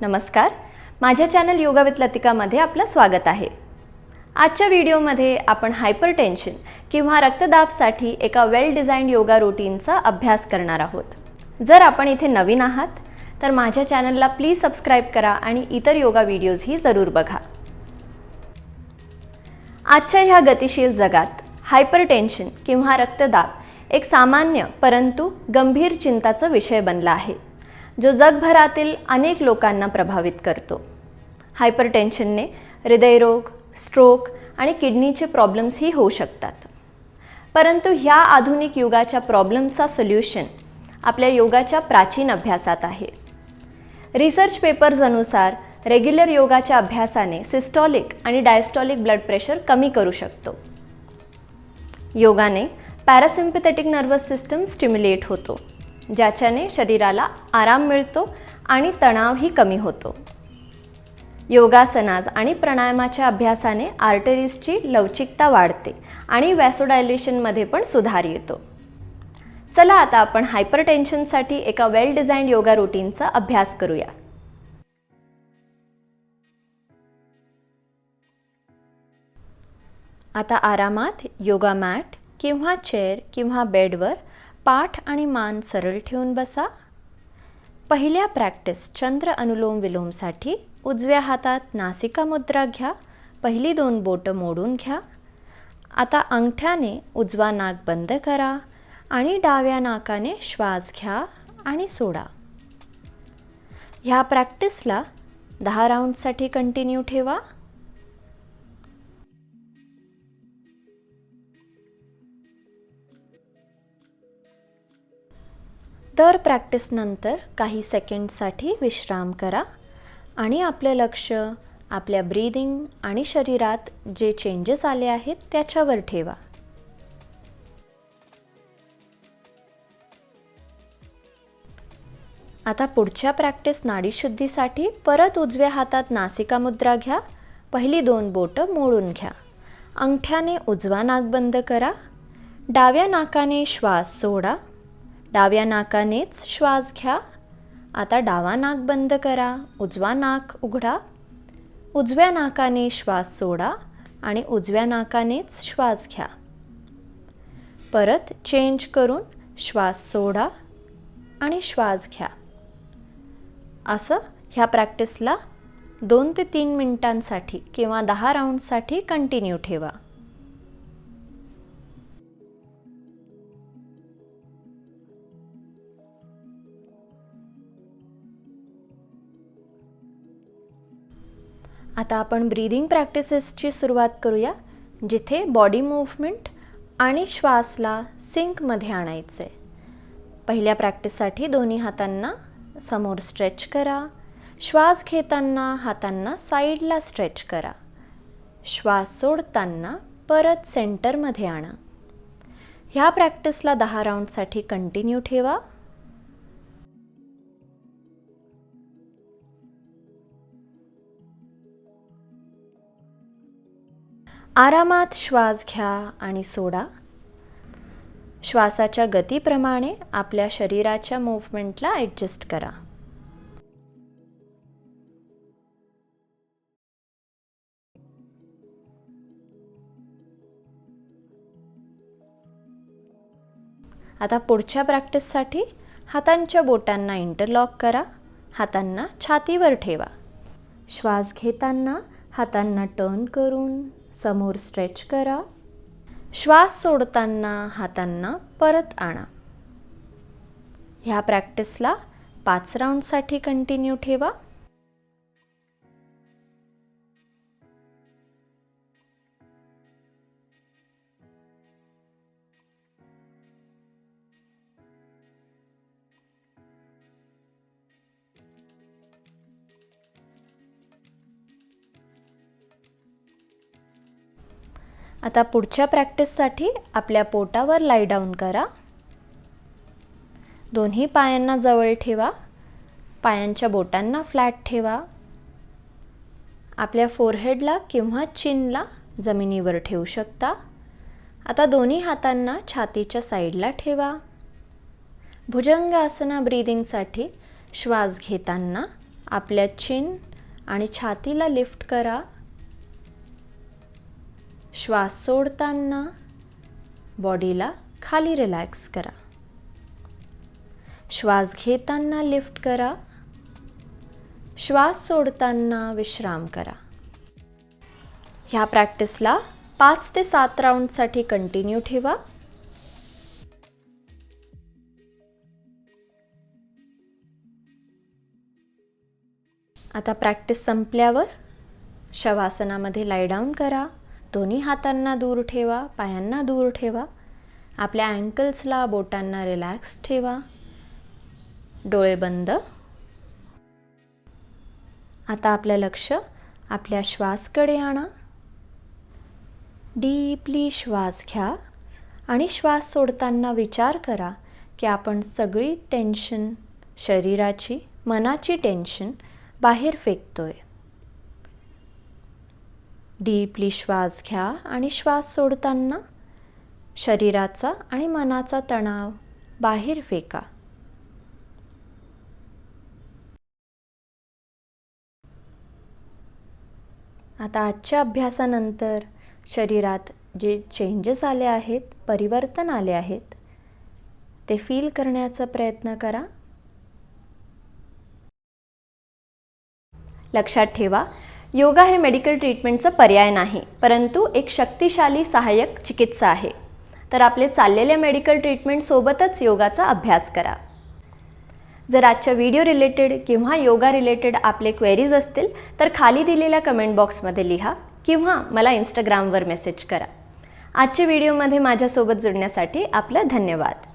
नमस्कार. माझ्या channel yoga with लतिकामध्ये आपलं स्वागत आहे. आजच्या व्हिडिओमध्ये आपण हायपर टेन्शन किंवा रक्तदाबसाठी एका वेल डिझाईन योगा रुटीनचा अभ्यास करणार आहोत. जर आपण इथे नवीन आहात तर माझ्या चॅनलला प्लीज सबस्क्राईब करा आणि इतर योगा व्हिडिओजही जरूर बघा. आजच्या ह्या गतिशील जगात हायपर टेन्शन किंवा रक्तदाब एक सामान्य परंतु गंभीर चिंताचा विषय बनला आहे. जो जगभरातील अनेक लोकांना प्रभावित करतो. हायपरटेन्शनने हृदयरोग स्ट्रोक आणि किडनीचे प्रॉब्लेम्सही होऊ शकतात. परंतु ह्या आधुनिक युगाच्या प्रॉब्लेमचा सोल्युशन आपल्या योगाच्या प्राचीन अभ्यासात आहे. रिसर्च पेपर्स अनुसार रेग्युलर योगाच्या अभ्यासाने सिस्टॉलिक आणि डायस्टॉलिक ब्लड प्रेशर कमी करू शकतो. योगाने पॅरासिम्पथेटिक नर्वस सिस्टम स्टिम्युलेट होतो. ज्याच्याने शरीराला आराम मिळतो आणि तणावही कमी होतो. योगासनाज आणि प्राणायामाच्या अभ्यासाने आर्टरीजची लवचिकता वाढते आणि वॅसोडायलेशनमध्ये पण सुधार येतो. चला आता आपण हायपर टेन्शनसाठी एका वेल डिझाईन योगा रुटीनचा अभ्यास करूया. आता आरामात योगा मॅट किंवा चेअर किंवा बेडवर पाठ आणि मान सरळ ठेवून बसा. पहिल्या प्रॅक्टिस चंद्र अनुलोम विलोमसाठी उजव्या हातात नासिका मुद्रा घ्या पहिली दोन बोटं मोडून घ्या. आता अंगठ्याने उजवा नाक बंद करा आणि डाव्या नाकाने श्वास घ्या आणि सोडा. ह्या प्रॅक्टिसला दहा राऊंडसाठी कंटिन्यू ठेवा. तर प्रॅक्टिसनंतर काही सेकंडसाठी विश्राम करा आणि आपलं लक्ष आपल्या ब्रीदिंग आणि शरीरात जे चेंजेस आले आहेत त्याच्यावर ठेवा. आता पुढच्या प्रॅक्टिस नाडीशुद्धीसाठी परत उजव्या हातात नासिका मुद्रा घ्या. पहिली दोन बोटं मोडून घ्या. अंगठ्याने उजवा नाक बंद करा. डाव्या नाकाने श्वास सोडा. डाव्या नाकानेच श्वास घ्या. आता डावा नाक बंद करा. उजवा नाक उघडा. उजव्या नाकाने श्वास सोडा आणि उजव्या नाकानेच श्वास घ्या. परत चेंज करून श्वास सोडा आणि श्वास घ्या. असं ह्या प्रॅक्टिसला दोन ते तीन मिनिटांसाठी किंवा दहा राऊंडसाठी कंटिन्यू ठेवा. आता आपण ब्रीदिंग प्रॅक्टिसेसची सुरुवात करूया जिथे बॉडी मूव्हमेंट आणि श्वासला सिंकमध्ये आणायचं. आहे पहिल्या प्रॅक्टिससाठी दोन्ही हातांना समोर स्ट्रेच करा. श्वास घेताना हातांना साईडला स्ट्रेच करा. श्वास सोडताना परत सेंटरमध्ये आणा. ह्या प्रॅक्टिसला दहा राऊंडसाठी कंटिन्यू ठेवा. आरामात श्वास घ्या आणि सोडा. श्वासाच्या गतीप्रमाणे आपल्या शरीराच्या मूवमेंटला ॲडजस्ट करा. आता पुढच्या प्रॅक्टिससाठी हातांच्या बोटांना इंटरलॉक करा. हातांना छातीवर ठेवा. श्वास घेताना हातांना टर्न करून समोर स्ट्रेच करा. श्वास सोडताना हातांना परत आणा. ह्या प्रॅक्टिसला पाच राऊंडसाठी कंटिन्यू ठेवा. आता पुढच्या प्रॅक्टिससाठी आपल्या पोटावर लाई डाऊन करा. दोन्ही पायांना जवळ ठेवा. पायांच्या बोटांना फ्लॅट ठेवा. आपल्या फोरहेडला किंवा चिनला जमिनीवर ठेवू शकता. आता दोन्ही हातांना छातीच्या साईडला ठेवा. भुजंग आसना ब्रीदिंगसाठी श्वास घेताना आपल्या चिन आणि छातीला लिफ्ट करा. श्वास सोडताना बॉडीला खाली रिलॅक्स करा. श्वास घेताना लिफ्ट करा. श्वास सोडताना विश्राम करा. ह्या प्रॅक्टिसला पाच ते सात राऊंडसाठी कंटिन्यू ठेवा. आता प्रॅक्टिस संपल्यावर शवासनामध्ये लाय डाऊन करा. दोन्ही हातांना दूर ठेवा पायांना दूर ठेवा. आपल्या अँकल्सला बोटांना रिलॅक्स ठेवा. डोळे बंद. आता आपलं लक्ष आपल्या श्वासकडे आणा. डीपली श्वास घ्या आणि श्वास सोडताना विचार करा की आपण सगळी टेन्शन शरीराची मनाची टेन्शन बाहेर फेकतोय. डीपली श्वास घ्या आणि श्वास सोडताना शरीराचा आणि मनाचा तणाव बाहेर फेका. आता आजच्या अभ्यासानंतर शरीरात जे चेंजेस आले आहेत परिवर्तन आले आहेत ते फील करण्याचा प्रयत्न करा. लक्षात ठेवा योगा हे मेडिकल ट्रीटमेंटचं पर्याय नाही परंतु एक शक्तिशाली सहाय्यक चिकित्सा आहे. तर आपले चाललेल्या मेडिकल ट्रीटमेंटसोबतच योगाचा अभ्यास करा. जर आजच्या व्हिडिओ रिलेटेड किंवा योगा रिलेटेड आपले क्वेरीज असतील तर खाली दिलेल्या कमेंट बॉक्समध्ये लिहा किंवा मला इंस्टाग्रामवर मेसेज करा. आजच्या व्हिडिओमध्ये माझ्यासोबत जुळण्यासाठी आपलं धन्यवाद.